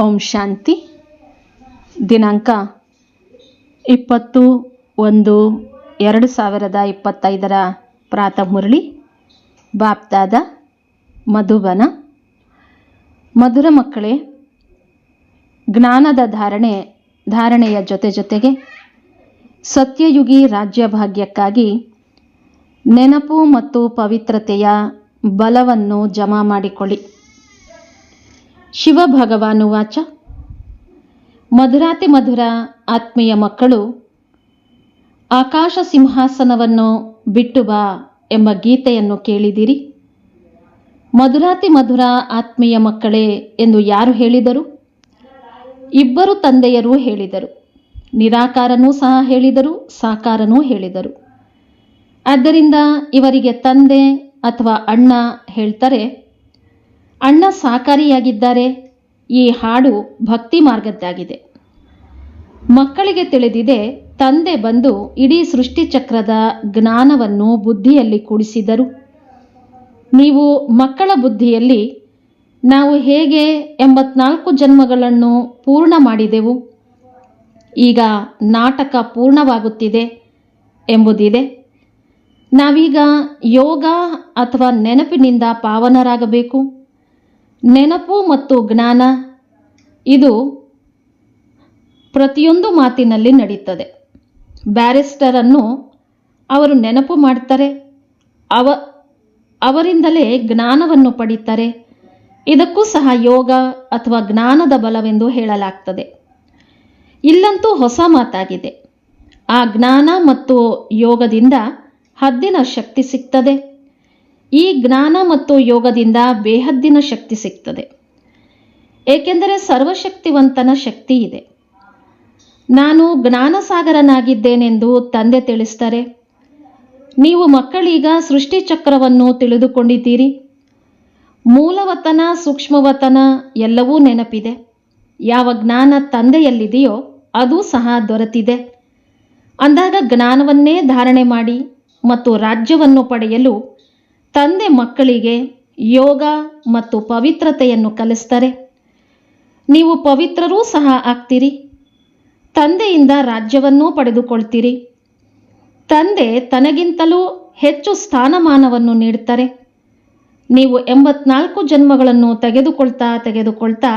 ಓಂ ಶಾಂತಿ. ದಿನಾಂಕ ಇಪ್ಪತ್ತು ಒಂದು ಎರಡು ಸಾವಿರದ ಇಪ್ಪತ್ತೈದರ ಪ್ರಾತಃ ಮುರಳಿ. ಬಾಪ್ದಾದ ಮಧುಬನ. ಮಧುರ ಮಕ್ಕಳೇ, ಜ್ಞಾನದ ಧಾರಣೆ, ಧಾರಣೆಯ ಜೊತೆ ಜೊತೆಗೆ ಸತ್ಯಯುಗಿ ರಾಜ್ಯ ಭಾಗ್ಯಕ್ಕಾಗಿ ನೆನಪು ಮತ್ತು ಪವಿತ್ರತೆಯ ಬಲವನ್ನು ಜಮಾ ಮಾಡಿಕೊಳ್ಳಿ. ಶಿವ ಭಗವಾನು ವಾಚ ಮಧುರಾತಿ ಮಧುರ ಆತ್ಮೀಯ ಮಕ್ಕಳು, ಆಕಾಶ ಸಿಂಹಾಸನವನ್ನು ಬಿಟ್ಟು ಬಾ ಎಂಬ ಗೀತೆಯನ್ನು ಕೇಳಿದಿರಿ. ಮಧುರಾತಿ ಮಧುರ ಆತ್ಮೀಯ ಮಕ್ಕಳೇ ಎಂದು ಯಾರು ಹೇಳಿದರು? ಇಬ್ಬರು ತಂದೆಯರೂ ಹೇಳಿದರು. ನಿರಾಕಾರನೂ ಸಹ ಹೇಳಿದರು, ಸಾಕಾರನೂ ಹೇಳಿದರು. ಆದ್ದರಿಂದ ಇವರಿಗೆ ತಂದೆ ಅಥವಾ ಅಣ್ಣ ಹೇಳ್ತಾರೆ ಅಣ್ಣ ಸಾಕಾರಿಯಾಗಿದ್ದಾರೆ. ಈ ಹಾಡು ಭಕ್ತಿ ಮಾರ್ಗದ್ದಾಗಿದೆ. ಮಕ್ಕಳಿಗೆ ತಿಳಿದಿದೆ, ತಂದೆ ಬಂದು ಇಡೀ ಸೃಷ್ಟಿಚಕ್ರದ ಜ್ಞಾನವನ್ನು ಬುದ್ಧಿಯಲ್ಲಿ ಕೂಡಿಸಿದರು. ನೀವು ಮಕ್ಕಳ ಬುದ್ಧಿಯಲ್ಲಿ ನಾವು ಹೇಗೆ ಎಂಬತ್ನಾಲ್ಕು ಜನ್ಮಗಳನ್ನು ಪೂರ್ಣ ಮಾಡಿದೆವು? ಈಗ ನಾಟಕ ಪೂರ್ಣವಾಗುತ್ತಿದೆ ಎಂಬುದಿದೆ. ನಾವೀಗ ಯೋಗ ಅಥವಾ ನೆನಪಿನಿಂದ ಪಾವನರಾಗಬೇಕು. ನೆನಪು ಮತ್ತು ಜ್ಞಾನ, ಇದು ಪ್ರತಿಯೊಂದು ಮಾತಿನಲ್ಲಿ ನಡೀತದೆ. ಬ್ಯಾರಿಸ್ಟರನ್ನು ಅವರು ನೆನಪು ಮಾಡ್ತಾರೆ, ಅವ, ಅವರಿಂದಲೇ ಜ್ಞಾನವನ್ನು ಪಡೀತಾರೆ. ಇದಕ್ಕೂ ಸಹ ಯೋಗ ಅಥವಾ ಜ್ಞಾನದ ಬಲವೆಂದು ಹೇಳಲಾಗ್ತದೆ. ಇಲ್ಲಂತೂ ಹೊಸ ಮಾತಾಗಿದೆ. ಆ ಜ್ಞಾನ ಮತ್ತು ಯೋಗದಿಂದ ಹದ್ದಿನ ಶಕ್ತಿ ಸಿಗ್ತದೆ. ಈ ಜ್ಞಾನ ಮತ್ತು ಯೋಗದಿಂದ ಬೇಹದ್ದಿನ ಶಕ್ತಿ ಸಿಗ್ತದೆ. ಏಕೆಂದರೆ ಸರ್ವಶಕ್ತಿವಂತನ ಶಕ್ತಿ ಇದೆ. ನಾನು ಜ್ಞಾನಸಾಗರನಾಗಿದ್ದೇನೆಂದು ತಂದೆ ತಿಳಿಸ್ತಾರೆ ನೀವು ಮಕ್ಕಳೀಗ ಸೃಷ್ಟಿಚಕ್ರವನ್ನು ತಿಳಿದುಕೊಂಡಿದ್ದೀರಿ. ಮೂಲವತನ, ಸೂಕ್ಷ್ಮವತನ ಎಲ್ಲವೂ ನೆನಪಿದೆ. ಯಾವ ಜ್ಞಾನ ತಂದೆಯಲ್ಲಿದೆಯೋ ಅದು ಸಹ ದೊರೆತಿದೆ. ಅಂದಾಗ ಜ್ಞಾನವನ್ನೇ ಧಾರಣೆ ಮಾಡಿ ಮತ್ತು ರಾಜ್ಯವನ್ನು ಪಡೆಯಲು ತಂದೆ ಮಕ್ಕಳಿಗೆ ಯೋಗ ಮತ್ತು ಪವಿತ್ರತೆಯನ್ನು ಕಲಿಸ್ತಾರೆ. ನೀವು ಪವಿತ್ರರೂ ಸಹ ಆಗ್ತೀರಿ. ತಂದೆಯಿಂದ ರಾಜ್ಯವನ್ನೂ ಪಡೆದುಕೊಳ್ತೀರಿ. ತಂದೆ ತನಗಿಂತಲೂ ಹೆಚ್ಚು ಸ್ಥಾನಮಾನವನ್ನು ನೀಡ್ತಾರೆ. ನೀವು ಎಂಬತ್ನಾಲ್ಕು ಜನ್ಮಗಳನ್ನು ತೆಗೆದುಕೊಳ್ತಾ ತೆಗೆದುಕೊಳ್ತಾ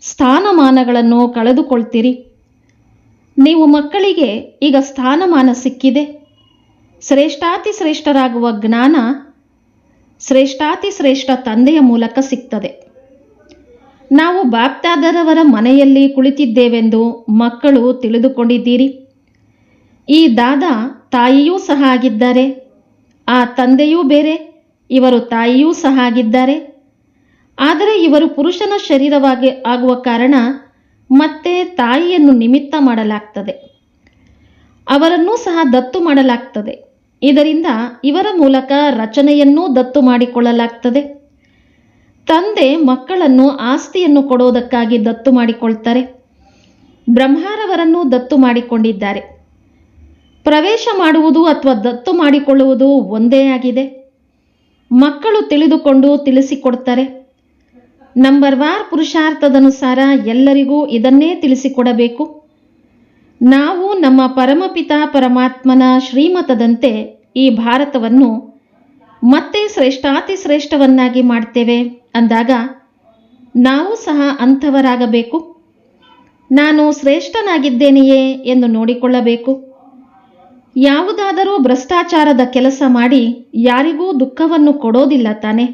ಸ್ಥಾನಮಾನಗಳನ್ನು ಕಳೆದುಕೊಳ್ತೀರಿ. ನೀವು ಮಕ್ಕಳಿಗೆ ಈಗ ಸ್ಥಾನಮಾನ ಸಿಕ್ಕಿದೆ. ಶ್ರೇಷ್ಠಾತಿ ಶ್ರೇಷ್ಠರಾಗುವ ಜ್ಞಾನ ಶ್ರೇಷ್ಠಾತಿ ಶ್ರೇಷ್ಠ ತಂದೆಯ ಮೂಲಕ ಸಿಗ್ತದೆ. ನಾವು ಬಾಪ್ತಾದರವರ ಮನೆಯಲ್ಲಿ ಕುಳಿತಿದ್ದೇವೆಂದು ಮಕ್ಕಳು ತಿಳಿದುಕೊಂಡಿದ್ದೀರಿ. ಈ ದಾದ ತಾಯಿಯೂ ಸಹ ಆಗಿದ್ದಾರೆ. ಆ ತಂದೆಯೂ ಬೇರೆ, ಇವರು ತಾಯಿಯೂ ಸಹ ಆಗಿದ್ದಾರೆ. ಆದರೆ ಇವರು ಪುರುಷನ ಶರೀರವಾಗಿ ಆಗುವ ಕಾರಣ ಮತ್ತೆ ತಾಯಿಯನ್ನು ನಿಮಿತ್ತ ಮಾಡಲಾಗ್ತದೆ. ಅವರನ್ನೂ ಸಹ ದತ್ತು ಮಾಡಲಾಗ್ತದೆ. ಇದರಿಂದ ಇವರ ಮೂಲಕ ರಚನೆಯನ್ನೂ ದತ್ತು ಮಾಡಿಕೊಳ್ಳಲಾಗ್ತದೆ. ತಂದೆ ಮಕ್ಕಳನ್ನು ಆಸ್ತಿಯನ್ನು ಕೊಡೋದಕ್ಕಾಗಿ ದತ್ತು ಮಾಡಿಕೊಳ್ತಾರೆ. ಬ್ರಹ್ಮಾರವರನ್ನು ದತ್ತು ಮಾಡಿಕೊಂಡಿದ್ದಾರೆ. ಪ್ರವೇಶ ಮಾಡುವುದು ಅಥವಾ ದತ್ತು ಮಾಡಿಕೊಳ್ಳುವುದು ಒಂದೇ ಆಗಿದೆ. ಮಕ್ಕಳು ತಿಳಿದುಕೊಂಡು ತಿಳಿಸಿಕೊಡ್ತಾರೆ. ನಂಬರ್ ವಾರ್ ಪುರುಷಾರ್ಥದನುಸಾರ ಎಲ್ಲರಿಗೂ ಇದನ್ನೇ ತಿಳಿಸಿಕೊಡಬೇಕು. ನಾವು ನಮ್ಮ ಪರಮಪಿತ ಪರಮಾತ್ಮನ ಶ್ರೀಮತದಂತೆ ಈ ಭಾರತವನ್ನು ಮತ್ತೆ ಶ್ರೇಷ್ಠಾತಿ ಶ್ರೇಷ್ಠವನ್ನಾಗಿ ಮಾಡ್ತೇವೆ ಅಂದಾಗ ನಾವು ಸಹ ಅಂಥವರಾಗಬೇಕು. ನಾನು ಶ್ರೇಷ್ಠನಾಗಿದ್ದೇನೆಯೇ ಎಂದು ನೋಡಿಕೊಳ್ಳಬೇಕು. ಯಾವುದಾದರೂ ಭ್ರಷ್ಟಾಚಾರದ ಕೆಲಸ ಮಾಡಿ ಯಾರಿಗೂ ದುಃಖವನ್ನು ಕೊಡೋದಿಲ್ಲ ತಾನೆ.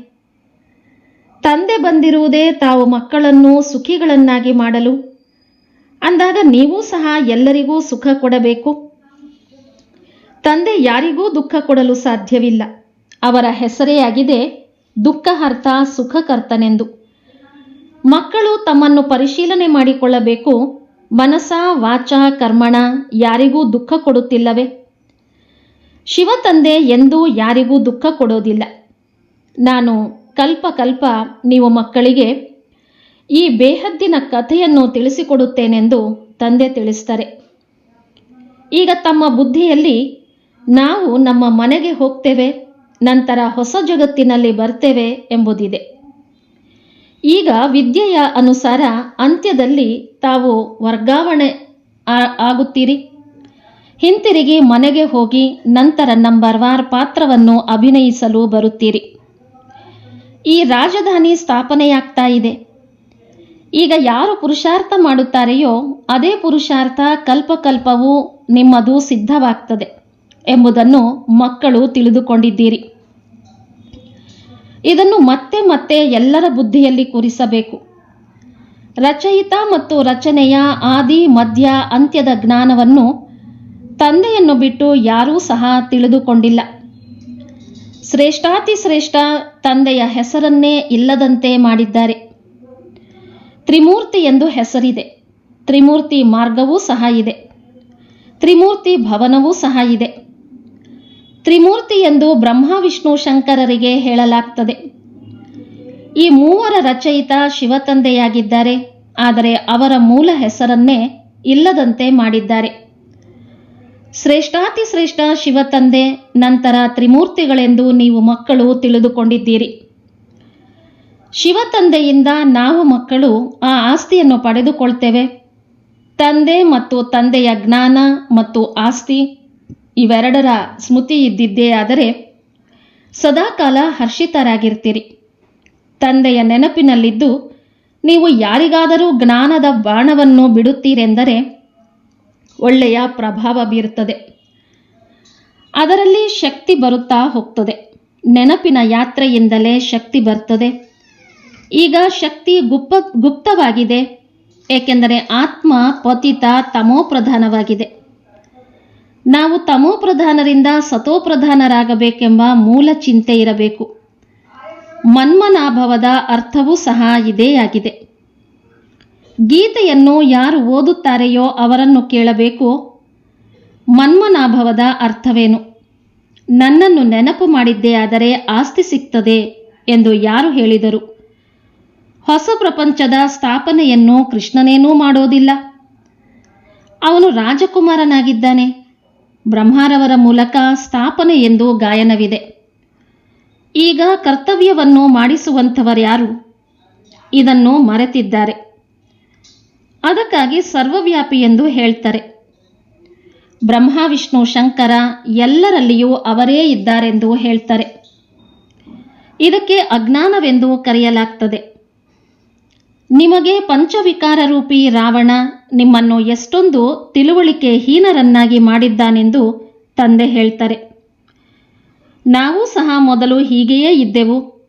ತಂದೆ ಬಂದಿರುವುದೇ ತಾವು ಮಕ್ಕಳನ್ನು ಸುಖಿಗಳನ್ನಾಗಿ ಮಾಡಲು ಅಂದಾಗ ನೀವು ಸಹ ಎಲ್ಲರಿಗೂ ಸುಖ ಕೊಡಬೇಕು. ತಂದೆ ಯಾರಿಗೂ ದುಃಖ ಕೊಡಲು ಸಾಧ್ಯವಿಲ್ಲ. ಅವರ ಹೆಸರೇ ಆಗಿದೆ ದುಃಖಹರ್ತ ಸುಖಕರ್ತನೆಂದು. ಮಕ್ಕಳು ತಮ್ಮನ್ನು ಪರಿಶೀಲನೆ ಮಾಡಿಕೊಳ್ಳಬೇಕು. ಮನಸ, ವಾಚ, ಕರ್ಮಣ ಯಾರಿಗೂ ದುಃಖ ಕೊಡುತ್ತಿಲ್ಲವೇ? ಶಿವ ತಂದೆ ಎಂದೂ ಯಾರಿಗೂ ದುಃಖ ಕೊಡೋದಿಲ್ಲ. ನಾನು ಕಲ್ಪ ಕಲ್ಪ ನೀವು ಮಕ್ಕಳಿಗೆ ಈ ಬೇಹದ್ದಿನ ಕಥೆಯನ್ನು ತಿಳಿಸಿಕೊಡುತ್ತೇನೆಂದು ತಂದೆ ತಿಳಿಸ್ತಾರೆ ಈಗ ತಮ್ಮ ಬುದ್ಧಿಯಲ್ಲಿ ನಾವು ನಮ್ಮ ಮನೆಗೆ ಹೋಗ್ತೇವೆ, ನಂತರ ಹೊಸ ಜಗತ್ತಿನಲ್ಲಿ ಬರ್ತೇವೆ ಎಂಬುದಿದೆ. ಈಗ ವಿದ್ಯೆಯ ಅನುಸಾರ ಅಂತ್ಯದಲ್ಲಿ ತಾವು ವರ್ಗಾವಣೆ ಆಗುತ್ತೀರಿ. ಹಿಂತಿರುಗಿ ಮನೆಗೆ ಹೋಗಿ ನಂತರ ನಂಬರ್ ವಾರ್ ಪಾತ್ರವನ್ನು ಅಭಿನಯಿಸಲು ಬರುತ್ತೀರಿ. ಈ ರಾಜಧಾನಿ ಸ್ಥಾಪನೆಯಾಗ್ತಾ ಇದೆ. ಈಗ ಯಾರು ಪುರುಷಾರ್ಥ ಮಾಡುತ್ತಾರೆಯೋ ಅದೇ ಪುರುಷಾರ್ಥ ಕಲ್ಪಕಲ್ಪವೂ ನಿಮ್ಮದು ಸಿದ್ಧವಾಗ್ತದೆ ಎಂಬುದನ್ನು ಮಕ್ಕಳು ತಿಳಿದುಕೊಂಡಿದ್ದೀರಿ. ಇದನ್ನು ಮತ್ತೆ ಮತ್ತೆ ಎಲ್ಲರ ಬುದ್ಧಿಯಲ್ಲಿ ಕೂರಿಸಬೇಕು. ರಚಯಿತ ಮತ್ತು ರಚನೆಯ ಆದಿ, ಮಧ್ಯ, ಅಂತ್ಯದ ಜ್ಞಾನವನ್ನು ತಂದೆಯನ್ನು ಬಿಟ್ಟು ಯಾರೂ ಸಹ ತಿಳಿದುಕೊಂಡಿಲ್ಲ. ಶ್ರೇಷ್ಠಾತಿ ಶ್ರೇಷ್ಠ ತಂದೆಯ ಹೆಸರನ್ನೇ ಇಲ್ಲದಂತೆ ಮಾಡಿದ್ದಾರೆ. ತ್ರಿಮೂರ್ತಿ ಎಂದು ಹೆಸರಿದೆ. ತ್ರಿಮೂರ್ತಿ ಮಾರ್ಗವೂ ಸಹ ಇದೆ. ತ್ರಿಮೂರ್ತಿ ಭವನವೂ ಸಹ ಇದೆ. ತ್ರಿಮೂರ್ತಿ ಎಂದು ಬ್ರಹ್ಮ, ವಿಷ್ಣು, ಶಂಕರರಿಗೆ ಹೇಳಲಾಗ್ತದೆ. ಈ ಮೂವರ ರಚಯಿತ ಶಿವತಂದೆಯಾಗಿದ್ದಾರೆ. ಆದರೆ ಅವರ ಮೂಲ ಹೆಸರನ್ನೇ ಇಲ್ಲದಂತೆ ಮಾಡಿದ್ದಾರೆ. ಶ್ರೇಷ್ಠಾತಿಶ್ರೇಷ್ಠ ಶಿವತಂದೆ, ನಂತರ ತ್ರಿಮೂರ್ತಿಗಳೆಂದು ನೀವು ಮಕ್ಕಳು ತಿಳಿದುಕೊಂಡಿದ್ದೀರಿ. ಶಿವತಂದೆಯಿಂದ ನಾವು ಮಕ್ಕಳು ಆ ಆಸ್ತಿಯನ್ನು ಪಡೆದುಕೊಳ್ತೇವೆ. ತಂದೆ ಮತ್ತು ತಂದೆಯ ಜ್ಞಾನ ಮತ್ತು ಆಸ್ತಿ ಇವೆರಡರ ಸ್ಮೃತಿ ಇದ್ದಿದ್ದೇ ಆದರೆ ಸದಾಕಾಲ ಹರ್ಷಿತರಾಗಿರ್ತೀರಿ. ತಂದೆಯ ನೆನಪಿನಲ್ಲಿದ್ದು ನೀವು ಯಾರಿಗಾದರೂ ಜ್ಞಾನದ ಬಾಣವನ್ನು ಬಿಡುತ್ತೀರೆಂದರೆ ಒಳ್ಳೆಯ ಪ್ರಭಾವ ಬೀರುತ್ತದೆ. ಅದರಲ್ಲಿ ಶಕ್ತಿ ಬರುತ್ತಾ ಹೋಗ್ತದೆ. ನೆನಪಿನ ಯಾತ್ರೆಯಿಂದಲೇ ಶಕ್ತಿ ಬರ್ತದೆ. ಈಗ ಶಕ್ತಿ ಗುಪ್ತ ಗುಪ್ತವಾಗಿದೆ, ಏಕೆಂದರೆ ಆತ್ಮ ಪತಿತ ತಮೋಪ್ರಧಾನವಾಗಿದೆ ನಾವು ತಮೋಪ್ರಧಾನರಿಂದ ಸತೋಪ್ರಧಾನರಾಗಬೇಕೆಂಬ ಮೂಲ ಚಿಂತೆ ಇರಬೇಕು. ಮನ್ಮನಾಭವದ ಅರ್ಥವೂ ಸಹ ಇದೇ ಆಗಿದೆ. ಗೀತೆಯನ್ನು ಯಾರು ಓದುತ್ತಾರೆಯೋ ಅವರನ್ನು ಕೇಳಬೇಕು. ಮನ್ಮನಾಭವದ ಅರ್ಥವೇನು? ನನ್ನನ್ನು ನೆನಪು ಮಾಡಿದ್ದೇ ಆದರೆ ಆಸ್ತಿ ಸಿಗ್ತದೆ ಎಂದು ಯಾರು ಹೇಳಿದರು? ಹೊಸ ಪ್ರಪಂಚದ ಸ್ಥಾಪನೆಯನ್ನು ಕೃಷ್ಣನೇನೂ ಮಾಡೋದಿಲ್ಲ. ಅವನು ರಾಜಕುಮಾರನಾಗಿದ್ದಾನೆ. ಬ್ರಹ್ಮಾರವರ ಮೂಲಕ ಸ್ಥಾಪನೆ ಎಂದು ಗಾಯನವಿದೆ. ಈಗ ಕರ್ತವ್ಯವನ್ನು ಮಾಡಿಸುವಂಥವರ್ಯಾರು ಇದನ್ನು ಮರೆತಿದ್ದಾರೆ. ಅದಕ್ಕಾಗಿ ಸರ್ವವ್ಯಾಪಿ ಎಂದು ಹೇಳ್ತಾರೆ. ಬ್ರಹ್ಮ, ವಿಷ್ಣು, ಶಂಕರ ಎಲ್ಲರಲ್ಲಿಯೂ ಅವರೇ ಇದ್ದಾರೆಂದು ಹೇಳ್ತಾರೆ. ಇದಕ್ಕೆ ಅಜ್ಞಾನವೆಂದು ಕರೆಯಲಾಗ್ತದೆ. ನಿಮಗೆ ಪಂಚವಿಕಾರ ರೂಪಿ ರಾವಣ ನಿಮ್ಮನ್ನು ಎಷ್ಟೊಂದು ತಿಳುವಳಿಕೆ ಹೀನರನ್ನಾಗಿ ಮಾಡಿದ್ದಾನೆಂದು ತಂದೆ ಹೇಳ್ತಾರೆ. ನಾವು ಸಹ ಮೊದಲು ಹೀಗೆಯೇ ಇದ್ದೆವು.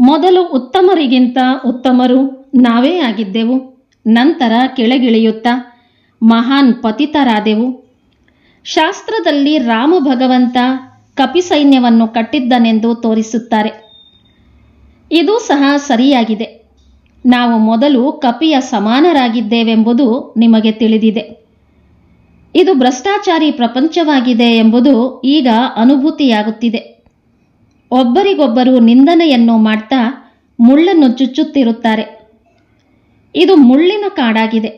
ಮೊದಲು ಉತ್ತಮರಿಗಿಂತ ಉತ್ತಮರು ನಾವೇ ಆಗಿದ್ದೆವು. ನಂತರ ಕೆಳಗಿಳಿಯುತ್ತಾ ಮಹಾನ್ ಪತಿತರಾದೆವು. ಶಾಸ್ತ್ರದಲ್ಲಿ ರಾಮ ಭಗವಂತ ಕಪಿಸೈನ್ಯವನ್ನು ಕಟ್ಟಿದ್ದನೆಂದು ತೋರಿಸುತ್ತಾರೆ. ಇದು ಸಹ ಸರಿಯಾಗಿದೆ. ನಾವು ಮೊದಲು ಕಪಿಯ ಸಮಾನರಾಗಿದ್ದೇವೆಂಬುದು ನಿಮಗೆ ತಿಳಿದಿದೆ. ಇದು ಭ್ರಷ್ಟಾಚಾರಿ ಪ್ರಪಂಚವಾಗಿದೆ ಎಂಬುದು ಈಗ ಅನುಭೂತಿಯಾಗುತ್ತಿದೆ. ಒಬ್ಬರಿಗೊಬ್ಬರು ನಿಂದನೆಯನ್ನು ಮಾಡ್ತಾ ಮುಳ್ಳನ್ನು ಚುಚ್ಚುತ್ತಿರುತ್ತಾರೆ. ಇದು ಮುಳ್ಳಿನ ಕಾಡಾಗಿದೆ.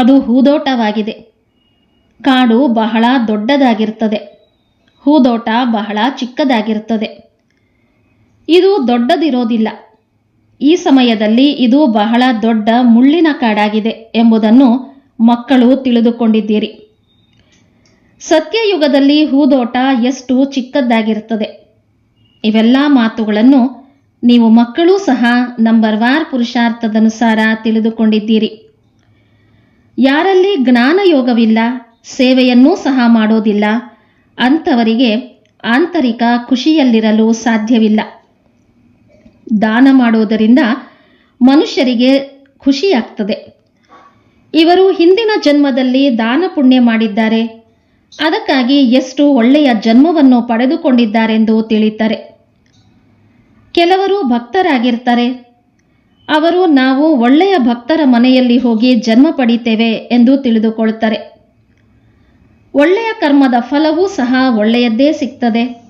ಅದು ಹೂದೋಟವಾಗಿದೆ. ಕಾಡು ಬಹಳ ದೊಡ್ಡದಾಗಿರುತ್ತದೆ. ಹೂದೋಟ ಬಹಳ ಚಿಕ್ಕದಾಗಿರುತ್ತದೆ. ಇದು ದೊಡ್ಡದಿರೋದಿಲ್ಲ. ಈ ಸಮಯದಲ್ಲಿ ಇದು ಬಹಳ ದೊಡ್ಡ ಮುಳ್ಳಿನ ಕಾಡಾಗಿದೆ ಎಂಬುದನ್ನು ಮಕ್ಕಳು ತಿಳಿದುಕೊಂಡಿದ್ದೀರಿ. ಸತ್ಯಯುಗದಲ್ಲಿ ಹೂದೋಟ ಎಷ್ಟು ಚಿಕ್ಕದ್ದಾಗಿರುತ್ತದೆ? ಇವೆಲ್ಲ ಮಾತುಗಳನ್ನು ನೀವು ಮಕ್ಕಳೂ ಸಹ ನಂಬರ್ ವಾರ್ ಪುರುಷಾರ್ಥದನುಸಾರ ತಿಳಿದುಕೊಂಡಿದ್ದೀರಿ. ಯಾರಲ್ಲಿ ಜ್ಞಾನ ಯೋಗವಿಲ್ಲ, ಸೇವೆಯನ್ನೂ ಸಹ ಮಾಡೋದಿಲ್ಲ, ಅಂಥವರಿಗೆ ಆಂತರಿಕ ಖುಷಿಯಲ್ಲಿರಲು ಸಾಧ್ಯವಿಲ್ಲ. ದಾನ ಮಾಡುವುದರಿಂದ ಮನುಷ್ಯರಿಗೆ ಖುಷಿಯಾಗ್ತದೆ. ಇವರು ಹಿಂದಿನ ಜನ್ಮದಲ್ಲಿ ದಾನ ಪುಣ್ಯ ಮಾಡಿದ್ದಾರೆ. ಅದಕ್ಕಾಗಿ ಎಷ್ಟು ಒಳ್ಳೆಯ ಜನ್ಮವನ್ನು ಪಡೆದುಕೊಂಡಿದ್ದಾರೆಂದು ತಿಳಿತಾರೆ ಕೆಲವರು ಭಕ್ತರಾಗಿರ್ತಾರೆ. ಅವರು ನಾವು ಒಳ್ಳೆಯ ಭಕ್ತರ ಮನೆಯಲ್ಲಿ ಹೋಗಿ ಜನ್ಮ ಪಡಿತೇವೆ ಎಂದು ತಿಳಿದುಕೊಳ್ತಾರೆ. ಒಳ್ಳೆಯ ಕರ್ಮದ ಫಲವೂ ಸಹ ಒಳ್ಳೆಯದ್ದೇ ಸಿಗ್ತದೆ.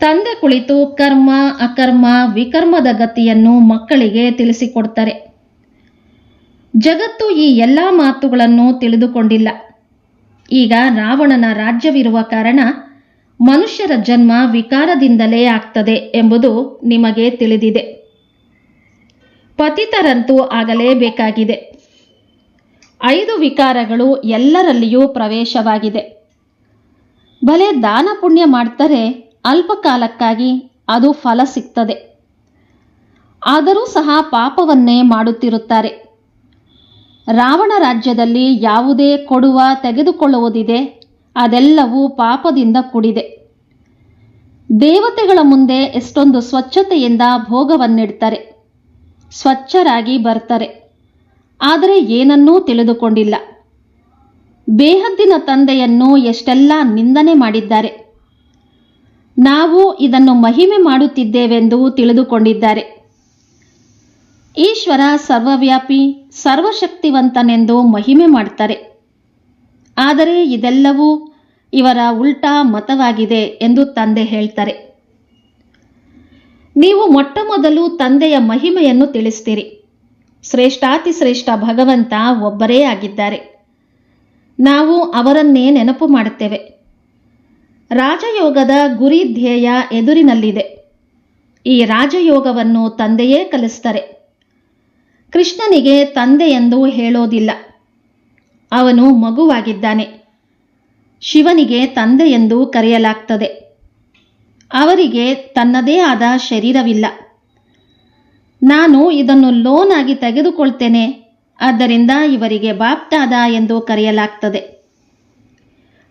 ತಂದೆ ಕುಳಿತು ಕರ್ಮ, ಅಕರ್ಮ, ವಿಕರ್ಮದ ಗತಿಯನ್ನು ಮಕ್ಕಳಿಗೆ ತಿಳಿಸಿಕೊಡ್ತಾರೆ. ಜಗತ್ತು ಈ ಎಲ್ಲ ಮಾತುಗಳನ್ನು ತಿಳಿದುಕೊಂಡಿಲ್ಲ. ಈಗ ರಾವಣನ ರಾಜ್ಯವಿರುವ ಕಾರಣ ಮನುಷ್ಯರ ಜನ್ಮ ವಿಕಾರದಿಂದಲೇ ಆಗ್ತದೆ ಎಂಬುದು ನಿಮಗೆ ತಿಳಿದಿದೆ. ಪತಿತರಂತೂ ಆಗಲೇಬೇಕಾಗಿದೆ. ಐದು ವಿಕಾರಗಳು ಎಲ್ಲರಲ್ಲಿಯೂ ಪ್ರವೇಶವಾಗಿದೆ. ಭಲೆ ದಾನ ಪುಣ್ಯ ಮಾಡ್ತಾರೆ ಅಲ್ಪಕಾಲಕ್ಕಾಗಿ ಅದು ಫಲ ಸಿಗ್ತದೆ. ಆದರೂ ಸಹ ಪಾಪವನ್ನೇ ಮಾಡುತ್ತಿರುತ್ತಾರೆ. ರಾವಣ ರಾಜ್ಯದಲ್ಲಿ ಯಾವುದೇ ಕೊಡುವ ತೆಗೆದುಕೊಳ್ಳುವುದಿದೆ, ಅದೆಲ್ಲವೂ ಪಾಪದಿಂದ ಕೂಡಿದೆ. ದೇವತೆಗಳ ಮುಂದೆ ಎಷ್ಟೊಂದು ಸ್ವಚ್ಛತೆಯಿಂದ ಭೋಗವನ್ನಿಡ್ತಾರೆ, ಸ್ವಚ್ಛರಾಗಿ ಬರ್ತಾರೆ. ಆದರೆ ಏನನ್ನೂ ತಿಳಿದುಕೊಂಡಿಲ್ಲ. ಬೇಹದ್ದಿನ ತಂದೆಯನ್ನು ಎಷ್ಟೆಲ್ಲ ನಿಂದನೆ ಮಾಡಿದ್ದಾರೆ. ನಾವು ಇದನ್ನು ಮಹಿಮೆ ಮಾಡುತ್ತಿದ್ದೇವೆಂದು ತಿಳಿದುಕೊಂಡಿದ್ದಾರೆ. ಈಶ್ವರ ಸರ್ವವ್ಯಾಪಿ, ಸರ್ವಶಕ್ತಿವಂತನೆಂದು ಮಹಿಮೆ ಮಾಡ್ತಾರೆ ಆದರೆ ಇದೆಲ್ಲವೂ ಇವರ ಉಲ್ಟಾ ಮತವಾಗಿದೆ ಎಂದು ತಂದೆ ಹೇಳ್ತಾರೆ. ನೀವು ಮೊಟ್ಟ ಮೊದಲು ತಂದೆಯ ಮಹಿಮೆಯನ್ನು ತಿಳಿಸ್ತೀರಿ. ಶ್ರೇಷ್ಠಾತಿ ಶ್ರೇಷ್ಠ ಭಗವಂತ ಒಬ್ಬರೇ ಆಗಿದ್ದಾರೆ. ನಾವು ಅವರನ್ನೇ ನೆನಪು ಮಾಡುತ್ತೇವೆ. ರಾಜಯೋಗದ ಗುರಿ ಧ್ಯೇಯ ಎದುರಿನಲ್ಲಿದೆ. ಈ ರಾಜಯೋಗವನ್ನು ತಂದೆಯೇ ಕಲಿಸ್ತಾರೆ. ಕೃಷ್ಣನಿಗೆ ತಂದೆ ಎಂದು ಹೇಳೋದಿಲ್ಲ. ಅವನು ಮಗುವಾಗಿದ್ದಾನೆ. ಶಿವನಿಗೆ ತಂದೆ ಎಂದು ಕರೆಯಲಾಗ್ತದೆ. ಅವರಿಗೆ ತನ್ನದೇ ಆದ ಶರೀರವಿಲ್ಲ. ನಾನು ಇದನ್ನು ಲೋನ್ ಆಗಿ ತೆಗೆದುಕೊಳ್ತೇನೆ, ಆದ್ದರಿಂದ ಇವರಿಗೆ ಬಾಪ್ತಾದ ಎಂದು ಕರೆಯಲಾಗ್ತದೆ.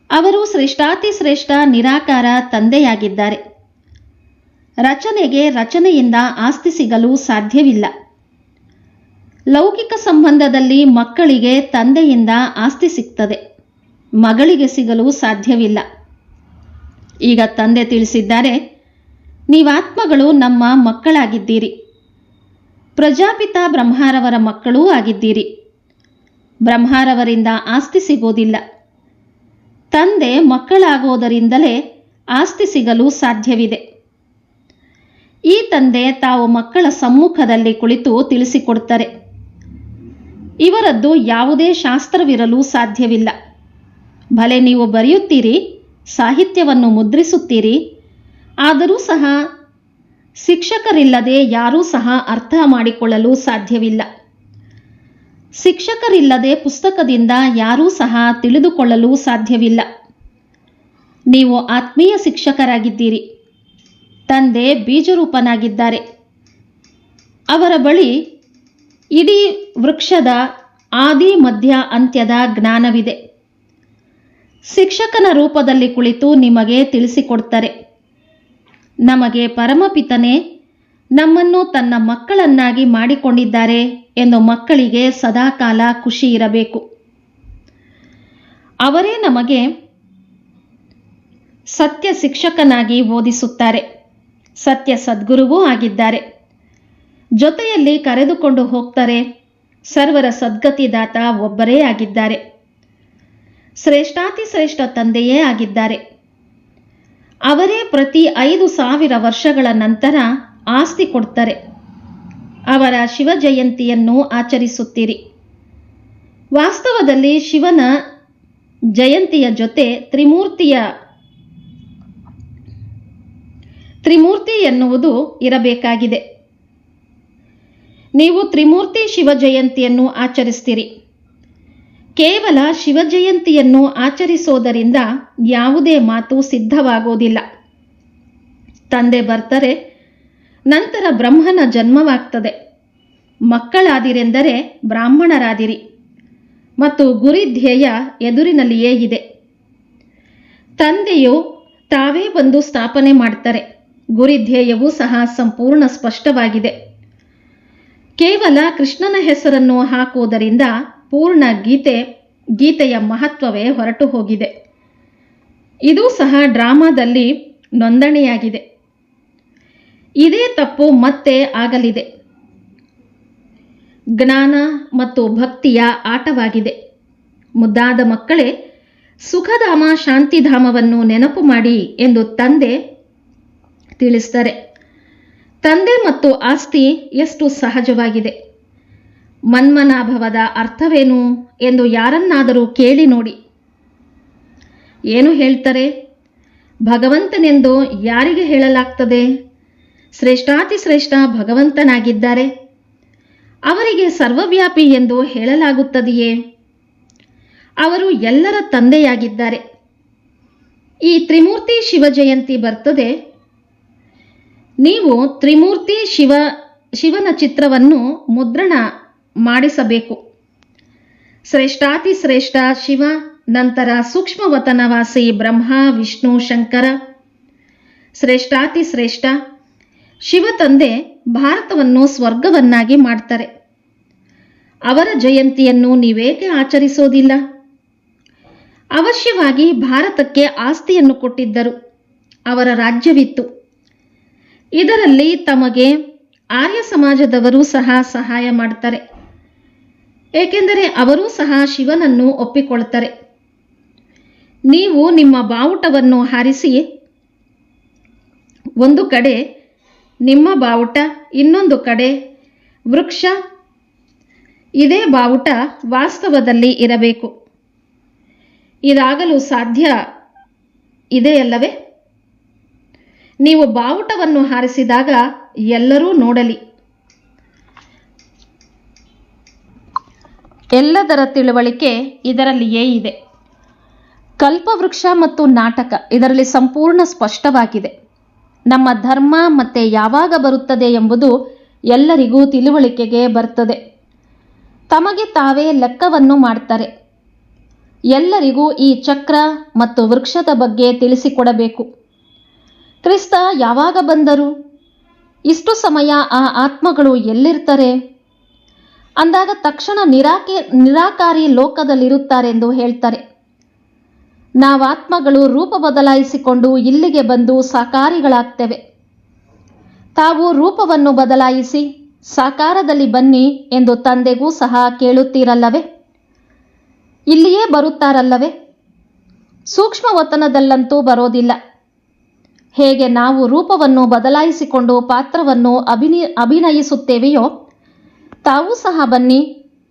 ಅವರು ಶ್ರೇಷ್ಠಾತಿ ಶ್ರೇಷ್ಠ, ನಿರಾಕಾರ ತಂದೆಯಾಗಿದ್ದಾರೆ. ರಚನೆಗೆ ರಚನೆಯಿಂದ ಆಸ್ತಿ ಸಿಗಲು ಸಾಧ್ಯವಿಲ್ಲ. ಲೌಕಿಕ ಸಂಬಂಧದಲ್ಲಿ ಮಕ್ಕಳಿಗೆ ತಂದೆಯಿಂದ ಆಸ್ತಿ ಸಿಗ್ತದೆ. ಮಗಳಿಗೆ ಸಿಗಲು ಸಾಧ್ಯವಿಲ್ಲ. ಈಗ ತಂದೆ ತಿಳಿಸಿದ್ದಾರೆ, ನೀವಾತ್ಮಗಳು ನಮ್ಮ ಮಕ್ಕಳಾಗಿದ್ದೀರಿ. ಪ್ರಜಾಪಿತ ಬ್ರಹ್ಮಾರವರ ಮಕ್ಕಳೂ ಆಗಿದ್ದೀರಿ. ಬ್ರಹ್ಮಾರವರಿಂದ ಆಸ್ತಿ ಸಿಗೋದಿಲ್ಲ. ತಂದೆ ಮಕ್ಕಳಾಗೋದರಿಂದಲೇ ಆಸ್ತಿ ಸಿಗಲು ಸಾಧ್ಯವಿದೆ. ಈ ತಂದೆ ತಾವು ಮಕ್ಕಳ ಸಮ್ಮುಖದಲ್ಲಿ ಕುಳಿತು ತಿಳಿಸಿಕೊಡ್ತಾರೆ ಇವರದ್ದು ಯಾವುದೇ ಶಾಸ್ತ್ರವಿರಲು ಸಾಧ್ಯವಿಲ್ಲ. ಭಲೆ ನೀವು ಬರೆಯುತ್ತೀರಿ, ಸಾಹಿತ್ಯವನ್ನು ಮುದ್ರಿಸುತ್ತೀರಿ, ಆದರೂ ಸಹ ಶಿಕ್ಷಕರಿಲ್ಲದೆ ಯಾರೂ ಸಹ ಅರ್ಥ ಮಾಡಿಕೊಳ್ಳಲು ಸಾಧ್ಯವಿಲ್ಲ. ಶಿಕ್ಷಕರಿಲ್ಲದೆ ಪುಸ್ತಕದಿಂದ ಯಾರೂ ಸಹ ತಿಳಿದುಕೊಳ್ಳಲು ಸಾಧ್ಯವಿಲ್ಲ. ನೀವು ಆತ್ಮೀಯ ಶಿಕ್ಷಕರಾಗಿದ್ದೀರಿ. ತಂದೆ ಬೀಜರೂಪನಾಗಿದ್ದಾರೆ. ಅವರ ಬಳಿ ಇಡೀ ವೃಕ್ಷದ ಆದಿ, ಮಧ್ಯ, ಅಂತ್ಯದ ಜ್ಞಾನವಿದೆ. ಶಿಕ್ಷಕನ ರೂಪದಲ್ಲಿ ಕುಳಿತು ನಿಮಗೆ ತಿಳಿಸಿಕೊಡ್ತಾರೆ. ನಮಗೆ ಪರಮಪಿತನೇ ನಮ್ಮನ್ನು ತನ್ನ ಮಕ್ಕಳನ್ನಾಗಿ ಮಾಡಿಕೊಂಡಿದ್ದಾರೆ ಎಂದು ಮಕ್ಕಳಿಗೆ ಸದಾಕಾಲ ಖುಷಿ ಇರಬೇಕು. ಅವರೇ ನಮಗೆ ಸತ್ಯ ಶಿಕ್ಷಕನಾಗಿ ಓದಿಸುತ್ತಾರೆ. ಸತ್ಯ ಸದ್ಗುರುವೂ ಆಗಿದ್ದಾರೆ. ಜೊತೆಯಲ್ಲಿ ಕರೆದುಕೊಂಡು ಹೋಗ್ತಾರೆ, ಸರ್ವರ ಸದ್ಗತಿದಾತ ಒಬ್ಬರೇ ಆಗಿದ್ದಾರೆ. ಶ್ರೇಷ್ಠಾತಿ ಶ್ರೇಷ್ಠ ತಂದೆಯೇ ಆಗಿದ್ದಾರೆ. ಅವರೇ ಪ್ರತಿ ಐದು ಸಾವಿರ ವರ್ಷಗಳ ನಂತರ ಆಸ್ತಿ ಕೊಡ್ತಾರೆ. ಅವರ ಶಿವ ಜಯಂತಿಯನ್ನು ಆಚರಿಸುತ್ತೀರಿ. ವಾಸ್ತವದಲ್ಲಿ ಶಿವನ ಜಯಂತಿಯ ಜೊತೆ ತ್ರಿಮೂರ್ತಿಯ ತ್ರಿಮೂರ್ತಿ ಎನ್ನುವುದು ಇರಬೇಕಾಗಿದೆ. ನೀವು ತ್ರಿಮೂರ್ತಿ ಶಿವ ಜಯಂತಿಯನ್ನು ಆಚರಿಸ್ತೀರಿ. ಕೇವಲ ಶಿವ ಜಯಂತಿಯನ್ನು ಆಚರಿಸೋದರಿಂದ ಯಾವುದೇ ಮಾತು ಸಿದ್ಧವಾಗೋದಿಲ್ಲ. ತಂದೆ ಬರ್ತಾರೆ ನಂತರ ಬ್ರಹ್ಮನ ಜನ್ಮವಾಗ್ತದೆ. ಮಕ್ಕಳಾದಿರೆಂದರೆ ಬ್ರಾಹ್ಮಣರಾದಿರಿ. ಮತ್ತು ಗುರಿ ಧ್ಯೇಯ ಎದುರಿನಲ್ಲಿಯೇ ಇದೆ. ತಂದೆಯು ತಾವೇ ಬಂದು ಸ್ಥಾಪನೆ ಮಾಡ್ತಾರೆ. ಗುರಿ ಧ್ಯೇಯವೂ ಸಹ ಸಂಪೂರ್ಣ ಸ್ಪಷ್ಟವಾಗಿದೆ. ಕೇವಲ ಕೃಷ್ಣನ ಹೆಸರನ್ನು ಹಾಕುವುದರಿಂದ ಪೂರ್ಣ ಗೀತೆ, ಗೀತೆಯ ಮಹತ್ವವೇ ಹೊರಟು ಹೋಗಿದೆ. ಇದು ಸಹ ಡ್ರಾಮಾದಲ್ಲಿ ನೋಂದಣಿಯಾಗಿದೆ. ಇದೇ ತಪ್ಪು ಮತ್ತೆ ಆಗಲಿದೆ. ಜ್ಞಾನ ಮತ್ತು ಭಕ್ತಿಯ ಆಟವಾಗಿದೆ. ಮುದ್ದಾದ ಮಕ್ಕಳೇ, ಸುಖಧಾಮ ಶಾಂತಿಧಾಮವನ್ನು ನೆನಪು ಮಾಡಿ ಎಂದು ತಂದೆ ತಿಳಿಸ್ತಾರೆ. ತಂದೆ ಮತ್ತು ಆಸ್ತಿ ಎಷ್ಟು ಸಹಜವಾಗಿದೆ. ಮನ್ಮನಾಭವದ ಅರ್ಥವೇನು ಎಂದು ಯಾರನ್ನಾದರೂ ಕೇಳಿ ನೋಡಿ. ಏನು ಹೇಳ್ತಾರೆ? ಭಗವಂತನೆಂದು ಯಾರಿಗೆ ಹೇಳಲಾಗ್ತದೆ? ಶ್ರೇಷ್ಠಾತಿ ಶ್ರೇಷ್ಠ ಭಗವಂತನಾಗಿದ್ದಾರೆ. ಅವರಿಗೆ ಸರ್ವವ್ಯಾಪಿ ಎಂದು ಹೇಳಲಾಗುತ್ತದೆಯೇ? ಅವರು ಎಲ್ಲರ ತಂದೆಯಾಗಿದ್ದಾರೆ. ಈ ತ್ರಿಮೂರ್ತಿ ಶಿವ ಜಯಂತಿ ಬರ್ತದೆ. ನೀವು ತ್ರಿಮೂರ್ತಿ ಶಿವ, ಶಿವನ ಚಿತ್ರವನ್ನು ಮುದ್ರಣ ಮಾಡಿಸಬೇಕು. ಶ್ರೇಷ್ಠಾತಿ ಶ್ರೇಷ್ಠ ಶಿವ, ನಂತರ ಸೂಕ್ಷ್ಮವತನವಾಸಿ ಬ್ರಹ್ಮ, ವಿಷ್ಣು, ಶಂಕರ. ಶ್ರೇಷ್ಠಾತಿ ಶ್ರೇಷ್ಠ ಶಿವ ತಂದೆ ಭಾರತವನ್ನು ಸ್ವರ್ಗವನ್ನಾಗಿ ಮಾಡ್ತಾರೆ. ಅವರ ಜಯಂತಿಯನ್ನು ನೀವೇಕೆ ಆಚರಿಸೋದಿಲ್ಲ? ಅವಶ್ಯವಾಗಿ ಭಾರತಕ್ಕೆ ಆಸ್ತಿಯನ್ನು ಕೊಟ್ಟಿದ್ದರು. ಅವರ ರಾಜ್ಯವಿತ್ತು. ಇದರಲ್ಲಿ ತಮಗೆ ಆರ್ಯ ಸಮಾಜದವರು ಸಹ ಸಹಾಯ ಮಾಡ್ತಾರೆ. ಏಕೆಂದರೆ ಅವರೂ ಸಹ ಶಿವನನ್ನು ಒಪ್ಪಿಕೊಳ್ತಾರೆ. ನೀವು ನಿಮ್ಮ ಬಾವುಟವನ್ನು ಹಾರಿಸಿ, ಒಂದು ಕಡೆ ನಿಮ್ಮ ಬಾವುಟ ಇನ್ನೊಂದು ಕಡೆ. ವೃಕ್ಷ. ಇದೇ ಬಾವುಟ ವಾಸ್ತವದಲ್ಲಿ ಇರಬೇಕು. ಇದಾಗಲು ಸಾಧ್ಯ ಇದೆಯಲ್ಲವೇ ನೀವು ಬಾವುಟವನ್ನು ಹಾರಿಸಿದಾಗ ಎಲ್ಲರೂ ನೋಡಲಿ. ಎಲ್ಲದರ ತಿಳುವಳಿಕೆ ಇದರಲ್ಲಿಯೇ ಇದೆ. ಕಲ್ಪವೃಕ್ಷ ಮತ್ತು ನಾಟಕ ಇದರಲ್ಲಿ ಸಂಪೂರ್ಣ ಸ್ಪಷ್ಟವಾಗಿದೆ. ನಮ್ಮ ಧರ್ಮ ಮತ್ತೆ ಯಾವಾಗ ಬರುತ್ತದೆ ಎಂಬುದು ಎಲ್ಲರಿಗೂ ತಿಳುವಳಿಕೆಗೆ ಬರ್ತದೆ. ತಮಗೆ ತಾವೇ ಲೆಕ್ಕವನ್ನು ಮಾಡ್ತಾರೆ. ಎಲ್ಲರಿಗೂ ಈ ಚಕ್ರ ಮತ್ತು ವೃಕ್ಷದ ಬಗ್ಗೆ ತಿಳಿಸಿಕೊಡಬೇಕು. ಕ್ರಿಸ್ತ ಯಾವಾಗ ಬಂದರು? ಇಷ್ಟು ಸಮಯ ಆ ಆತ್ಮಗಳು ಎಲ್ಲಿರ್ತಾರೆ? ಅಂದಾಗ ತಕ್ಷಣ ನಿರಾಕೆ ನಿರಾಕಾರಿ ಲೋಕದಲ್ಲಿರುತ್ತಾರೆಂದು ಹೇಳ್ತಾರೆ. ನಾವಾತ್ಮಗಳು ರೂಪ ಬದಲಾಯಿಸಿಕೊಂಡು ಇಲ್ಲಿಗೆ ಬಂದು ಸಾಕಾರಿಗಳಾಗ್ತೇವೆ. ತಾವು ರೂಪವನ್ನು ಬದಲಾಯಿಸಿ ಸಾಕಾರದಲ್ಲಿ ಬನ್ನಿ ಎಂದು ತಂದೆಗೂ ಸಹ ಕೇಳುತ್ತೀರಲ್ಲವೇ? ಇಲ್ಲಿಯೇ ಬರುತ್ತಾರಲ್ಲವೇ? ಸೂಕ್ಷ್ಮ ವತನದಲ್ಲಂತೂ ಬರೋದಿಲ್ಲ. ಹೇಗೆ ನಾವು ರೂಪವನ್ನು ಬದಲಾಯಿಸಿಕೊಂಡು ಪಾತ್ರವನ್ನು ಅಭಿನಯ ಅಭಿನಯಿಸುತ್ತೇವೆಯೋ, ತಾವೂ ಸಹ ಬನ್ನಿ,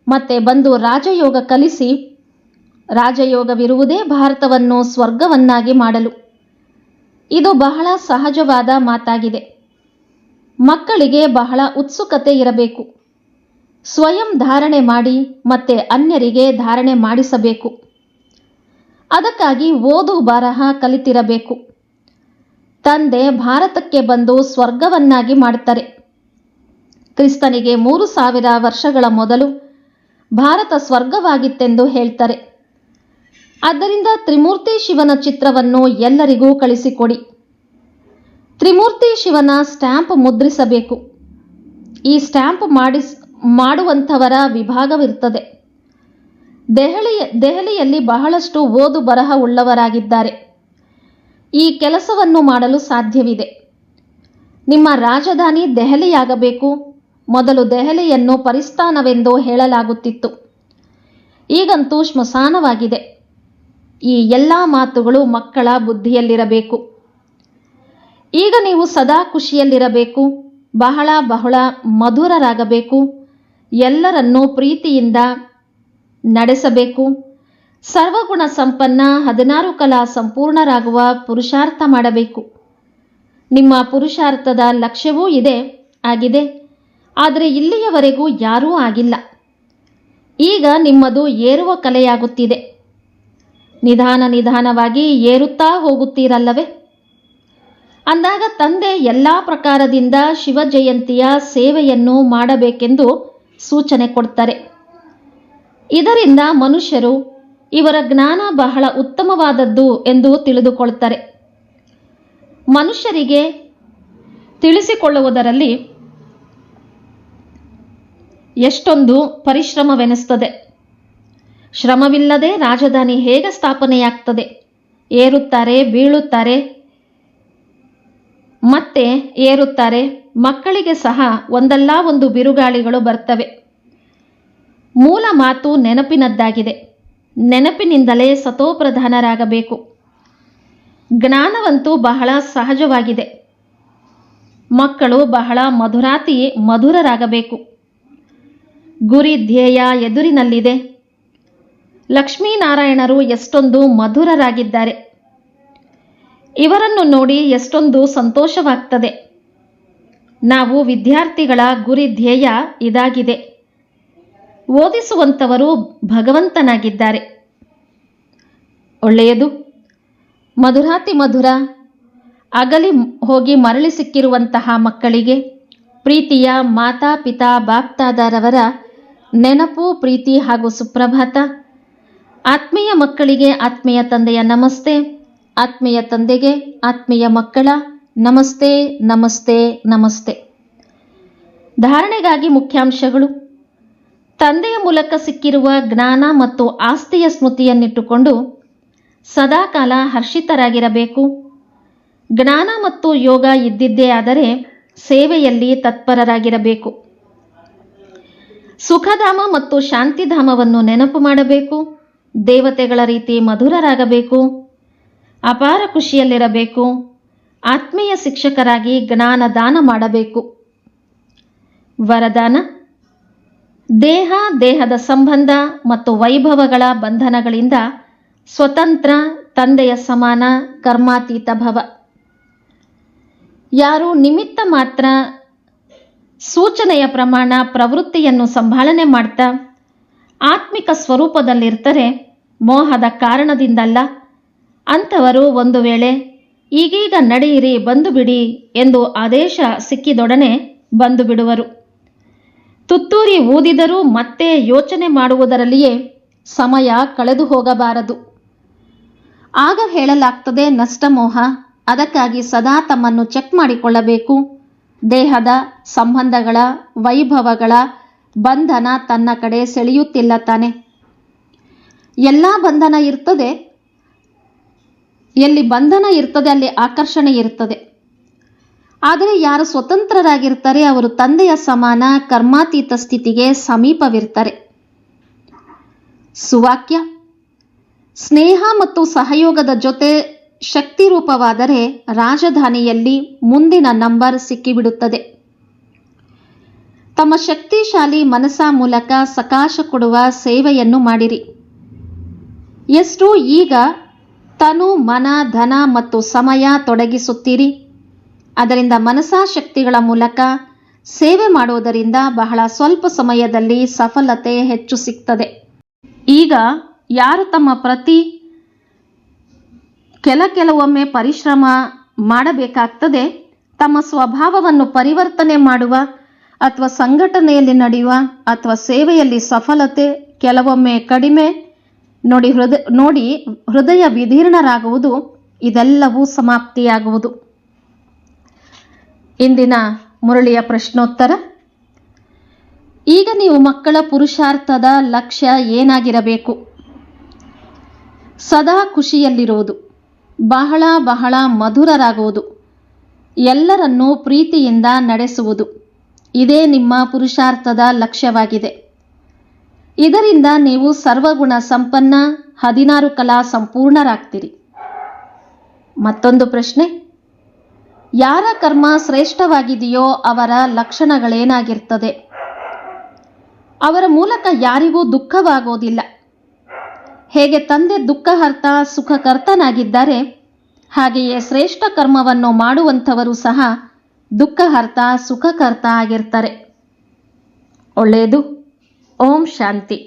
ಮತ್ತೆ ಬಂದು ರಾಜಯೋಗ ಕಲಿಸಿ ರಾಜಯೋಗವಿರುವುದೇ ಭಾರತವನ್ನು ಸ್ವರ್ಗವನ್ನಾಗಿ ಮಾಡಲು. ಇದು ಬಹಳ ಸಹಜವಾದ ಮಾತಾಗಿದೆ. ಮಕ್ಕಳಿಗೆ ಬಹಳ ಉತ್ಸುಕತೆ ಇರಬೇಕು. ಸ್ವಯಂ ಧಾರಣೆ ಮಾಡಿ ಮತ್ತೆ ಅನ್ಯರಿಗೆ ಧಾರಣೆ ಮಾಡಿಸಬೇಕು. ಅದಕ್ಕಾಗಿ ಓದು ಬರಹ ಕಲಿತಿರಬೇಕು. ತಂದೆ ಭಾರತಕ್ಕೆ ಬಂದು ಸ್ವರ್ಗವನ್ನಾಗಿ ಮಾಡುತ್ತಾರೆ. ಕ್ರಿಸ್ತನಿಗೆ ಮೂರು ಸಾವಿರ ವರ್ಷಗಳ ಮೊದಲು ಭಾರತ ಸ್ವರ್ಗವಾಗಿತ್ತೆಂದು ಹೇಳ್ತಾರೆ. ಆದ್ದರಿಂದ ತ್ರಿಮೂರ್ತಿ ಶಿವನ ಚಿತ್ರವನ್ನು ಎಲ್ಲರಿಗೂ ಕಳಿಸಿಕೊಡಿ. ತ್ರಿಮೂರ್ತಿ ಶಿವನ ಸ್ಟ್ಯಾಂಪ್ ಮುದ್ರಿಸಬೇಕು. ಈ ಸ್ಟ್ಯಾಂಪ್ ಮಾಡಿಸ್, ಮಾಡುವಂಥವರ ವಿಭಾಗವಿರುತ್ತದೆ. ದೆಹಲಿಯ ದೆಹಲಿಯಲ್ಲಿ ಬಹಳಷ್ಟು ಓದು ಬರಹ ಉಳ್ಳವರಾಗಿದ್ದಾರೆ. ಈ ಕೆಲಸವನ್ನು ಮಾಡಲು ಸಾಧ್ಯವಿದೆ. ನಿಮ್ಮ ರಾಜಧಾನಿ ದೆಹಲಿಯಾಗಬೇಕು. ಮೊದಲು ದೆಹಲಿಯನ್ನು ಪರಿಸ್ಥಾನವೆಂದು ಹೇಳಲಾಗುತ್ತಿತ್ತು. ಈಗಂತೂ ಸ್ಮಶಾನವಾಗಿದೆ ಈ ಎಲ್ಲ ಮಾತುಗಳು ಮಕ್ಕಳ ಬುದ್ಧಿಯಲ್ಲಿರಬೇಕು. ಈಗ ನೀವು ಸದಾ ಖುಷಿಯಲ್ಲಿರಬೇಕು, ಬಹಳ ಬಹಳ ಮಧುರರಾಗಬೇಕು, ಎಲ್ಲರನ್ನೂ ಪ್ರೀತಿಯಿಂದ ನಡೆಸಬೇಕು. ಸರ್ವಗುಣ ಸಂಪನ್ನ ಹದಿನಾರು ಕಲಾ ಸಂಪೂರ್ಣರಾಗುವ ಪುರುಷಾರ್ಥ ಮಾಡಬೇಕು. ನಿಮ್ಮ ಪುರುಷಾರ್ಥದ ಲಕ್ಷ್ಯವೂ ಇದೆ, ಆಗಿದೆ. ಆದರೆ ಇಲ್ಲಿಯವರೆಗೂ ಯಾರೂ ಆಗಿಲ್ಲ. ಈಗ ನಿಮ್ಮದು ಏರುವ ಕಲೆಯಾಗುತ್ತಿದೆ. ನಿಧಾನ ನಿಧಾನವಾಗಿ ಏರುತ್ತಾ ಹೋಗುತ್ತೀರಲ್ಲವೇ? ಅಂದಾಗ ತಂದೆ ಎಲ್ಲ ಪ್ರಕಾರದಿಂದ ಶಿವ ಜಯಂತಿಯ ಸೇವೆಯನ್ನು ಮಾಡಬೇಕೆಂದು ಸೂಚನೆ ಕೊಡ್ತಾರೆ. ಇದರಿಂದ ಮನುಷ್ಯರು ಇವರ ಜ್ಞಾನ ಬಹಳ ಉತ್ತಮವಾದದ್ದು ಎಂದು ತಿಳಿದುಕೊಳ್ತಾರೆ. ಮನುಷ್ಯರಿಗೆ ತಿಳಿಸಿಕೊಳ್ಳುವುದರಲ್ಲಿ ಎಷ್ಟೊಂದು ಪರಿಶ್ರಮವೆನಿಸ್ತದೆ. ಶ್ರಮವಿಲ್ಲದೆ ರಾಜಧಾನಿ ಹೇಗೆ ಸ್ಥಾಪನೆಯಾಗ್ತದೆ? ಏರುತ್ತಾರೆ, ಬೀಳುತ್ತಾರೆ, ಮತ್ತೆ ಏರುತ್ತಾರೆ, ಮಕ್ಕಳಿಗೆ ಸಹ ಒಂದಲ್ಲ ಒಂದು ಬಿರುಗಾಳಿಗಳು ಬರ್ತವೆ. ಮೂಲ ಮಾತು ನೆನಪಿನದ್ದಾಗಿದೆ. ನೆನಪಿನಿಂದಲೇ ಸತೋಪ್ರಧಾನರಾಗಬೇಕು. ಜ್ಞಾನವಂತೂ ಬಹಳ ಸಹಜವಾಗಿದೆ. ಮಕ್ಕಳು ಬಹಳ ಮಧುರಾತಿ ಮಧುರರಾಗಬೇಕು. ಗುರಿ ಧ್ಯೇಯ ಎದುರಿನಲ್ಲಿದೆ. ಲಕ್ಷ್ಮೀನಾರಾಯಣರು ಎಷ್ಟೊಂದು ಮಧುರರಾಗಿದ್ದಾರೆ. ಇವರನ್ನು ನೋಡಿ ಎಷ್ಟೊಂದು ಸಂತೋಷವಾಗ್ತದೆ. ನಾವು ವಿದ್ಯಾರ್ಥಿಗಳ ಗುರಿ ಧ್ಯೇಯ ಇದಾಗಿದೆ. ಓದಿಸುವಂಥವರು ಭಗವಂತನಾಗಿದ್ದಾರೆ. ಒಳ್ಳೆಯದು. ಮಧುರಾತಿ ಮಧುರ, ಅಗಲಿ ಹೋಗಿ ಮರಳಿ ಸಿಕ್ಕಿರುವಂತಹ ಮಕ್ಕಳಿಗೆ ಪ್ರೀತಿಯ ಮಾತಾ ಪಿತಾ ಬಾಪ್ತಾದರವರ ನೆನಪು, ಪ್ರೀತಿ ಹಾಗೂ ಸುಪ್ರಭಾತ. ಆತ್ಮೀಯ ಮಕ್ಕಳಿಗೆ ಆತ್ಮೀಯ ತಂದೆಯ ನಮಸ್ತೆ. ಆತ್ಮೀಯ ತಂದೆಗೆ ಆತ್ಮೀಯ ಮಕ್ಕಳ ನಮಸ್ತೆ ನಮಸ್ತೆ ನಮಸ್ತೆ. ಧಾರಣೆಗಾಗಿ ಮುಖ್ಯಾಂಶಗಳು. ತಂದೆಯ ಮೂಲಕ ಸಿಕ್ಕಿರುವ ಜ್ಞಾನ ಮತ್ತು ಆಸ್ತಿಯ ಸ್ಮೃತಿಯನ್ನಿಟ್ಟುಕೊಂಡು ಸದಾಕಾಲ ಹರ್ಷಿತರಾಗಿರಬೇಕು. ಜ್ಞಾನ ಮತ್ತು ಯೋಗ ಇದ್ದಿದ್ದೇ ಆದರೆ ಸೇವೆಯಲ್ಲಿ ತತ್ಪರರಾಗಿರಬೇಕು. ಸುಖಧಾಮ ಮತ್ತು ಶಾಂತಿಧಾಮವನ್ನು ನೆನಪು ಮಾಡಬೇಕು. ದೇವತೆಗಳ ರೀತಿ ಮಧುರರಾಗಬೇಕು, ಅಪಾರ ಖುಷಿಯಲ್ಲಿರಬೇಕು, ಆತ್ಮೀಯ ಶಿಕ್ಷಕರಾಗಿ ಜ್ಞಾನ ದಾನ ಮಾಡಬೇಕು. ವರದಾನ, ದೇಹ, ದೇಹದ ಸಂಬಂಧ ಮತ್ತು ವೈಭವಗಳ ಬಂಧನಗಳಿಂದ ಸ್ವತಂತ್ರ, ತಂದೆಯ ಸಮಾನ, ಕರ್ಮಾತೀತ ಭವ. ಯಾರು ನಿಮಿತ್ತ ಮಾತ್ರ ಸೂಚನೆಯ ಪ್ರಮಾಣ ಪ್ರವೃತ್ತಿಯನ್ನು ಸಂಭಾಳನೆ ಮಾಡ್ತಾ ಆತ್ಮಿಕ ಸ್ವರೂಪದಲ್ಲಿರ್ತಾರೆ ಮೋಹದ ಕಾರಣದಿಂದಲ್ಲ? ಅಂಥವರು ಒಂದು ವೇಳೆ, ಈಗೀಗ ನಡೆಯಿರಿ ಬಂದು ಬಿಡಿ ಎಂದು ಆದೇಶ ಸಿಕ್ಕಿದೊಡನೆ ಬಂದು ಬಿಡುವರು ತುತ್ತೂರಿ ಊದಿದರೂ ಮತ್ತೆ ಯೋಚನೆ ಮಾಡುವುದರಲ್ಲಿಯೇ ಸಮಯ ಕಳೆದು ಹೋಗಬಾರದು. ಆಗ ಹೇಳಲಾಗ್ತದೆ ನಷ್ಟಮೋಹ ಅದಕ್ಕಾಗಿ ಸದಾ ತಮ್ಮನ್ನು ಚೆಕ್ ಮಾಡಿಕೊಳ್ಳಬೇಕು. ದೇಹದ ಸಂಬಂಧಗಳ, ವೈಭವಗಳ ಬಂಧನ ತನ್ನ ಕಡೆ ಸೆಳೆಯುತ್ತಿಲ್ಲ ತಾನೆ. ಎಲ್ಲ ಬಂಧನ ಇರ್ತದೆ. ಎಲ್ಲಿ ಬಂಧನ ಇರ್ತದೆ, ಅಲ್ಲಿ ಆಕರ್ಷಣೆ ಇರ್ತದೆ. ಆದರೆ ಯಾರು ಸ್ವತಂತ್ರರಾಗಿರ್ತಾರೆ, ಅವರು ತಂದೆಯ ಸಮಾನ, ಕರ್ಮಾತೀತ ಸ್ಥಿತಿಗೆ ಸಮೀಪವಿರ್ತಾರೆ. ಸುವಾಕ್ಯ. ಸ್ನೇಹ ಮತ್ತು ಸಹಯೋಗದ ಜೊತೆ ಶಕ್ತಿ ರೂಪವಾದರೆ ರಾಜಧಾನಿಯಲ್ಲಿ ಮುಂದಿನ ನಂಬರ್ ಸಿಕ್ಕಿಬಿಡುತ್ತದೆ. ತಮ್ಮ ಶಕ್ತಿಶಾಲಿ ಮನಸ್ಸ ಮೂಲಕ ಸಕಾಶ ಕೊಡುವ ಸೇವೆಯನ್ನು ಮಾಡಿರಿ. ಎಷ್ಟು ಈಗ ತನು ಮನ, ಧನ ಮತ್ತು ಸಮಯ ತೊಡಗಿಸುತ್ತೀರಿ. ಅದರಿಂದ ಮನಸಾಶಕ್ತಿಗಳ ಮೂಲಕ ಸೇವೆ ಮಾಡುವುದರಿಂದ ಬಹಳ ಸ್ವಲ್ಪ ಸಮಯದಲ್ಲಿ ಸಫಲತೆ ಹೆಚ್ಚು ಸಿಗ್ತದೆ. ಈಗ ಯಾರು ತಮ್ಮ ಪ್ರತಿ ಕೆಲ ಕೆಲವೊಮ್ಮೆ ಪರಿಶ್ರಮ ಮಾಡಬೇಕಾಗ್ತದೆ. ತಮ್ಮ ಸ್ವಭಾವವನ್ನು ಪರಿವರ್ತನೆ ಮಾಡುವ ಅಥವಾ ಸಂಘಟನೆಯಲ್ಲಿ ನಡೆಯುವ ಅಥವಾ ಸೇವೆಯಲ್ಲಿ ಸಫಲತೆ ಕೆಲವೊಮ್ಮೆ ಕಡಿಮೆ ನೋಡಿ ಹೃದಯ ನೋಡಿ ಹೃದಯ ವಿದೀರ್ಣರಾಗುವುದು, ಇದೆಲ್ಲವೂ ಸಮಾಪ್ತಿಯಾಗುವುದು. ಇಂದಿನ ಮುರಳಿಯ ಪ್ರಶ್ನೋತ್ತರ. ಈಗ ನೀವು ಮಕ್ಕಳ ಪುರುಷಾರ್ಥದ ಲಕ್ಷ್ಯ ಏನಾಗಿರಬೇಕು? ಸದಾ ಖುಷಿಯಲ್ಲಿರುವುದು, ಬಹಳ ಬಹಳ ಮಧುರರಾಗುವುದು, ಎಲ್ಲರನ್ನೂ ಪ್ರೀತಿಯಿಂದ ನಡೆಸುವುದು, ಇದೇ ನಿಮ್ಮ ಪುರುಷಾರ್ಥದ ಲಕ್ಷ್ಯವಾಗಿದೆ. ಇದರಿಂದ ನೀವು ಸರ್ವಗುಣ ಸಂಪನ್ನ ಹದಿನಾರು ಕಲಾ ಸಂಪೂರ್ಣರಾಗ್ತೀರಿ. ಮತ್ತೊಂದು ಪ್ರಶ್ನೆ. ಯಾರ ಕರ್ಮ ಶ್ರೇಷ್ಠವಾಗಿದೆಯೋ ಅವರ ಲಕ್ಷಣಗಳೇನಾಗಿರ್ತದೆ? ಅವರ ಮೂಲಕ ಯಾರಿಗೂ ದುಃಖವಾಗೋದಿಲ್ಲ. ಹೇಗೆ ತಂದೆ ದುಃಖಹರ್ತ ಸುಖಕರ್ತನಾಗಿದ್ದಾರೆ, ಹಾಗೆಯೇ ಶ್ರೇಷ್ಠ ಕರ್ಮವನ್ನು ಮಾಡುವಂಥವರು ಸಹ ದುಃಖಹರ್ತ ಸುಖಕರ್ತ ಆಗಿರ್ತಾರೆ. ಒಳ್ಳೆಯದು. ಓಂ ಶಾಂತಿ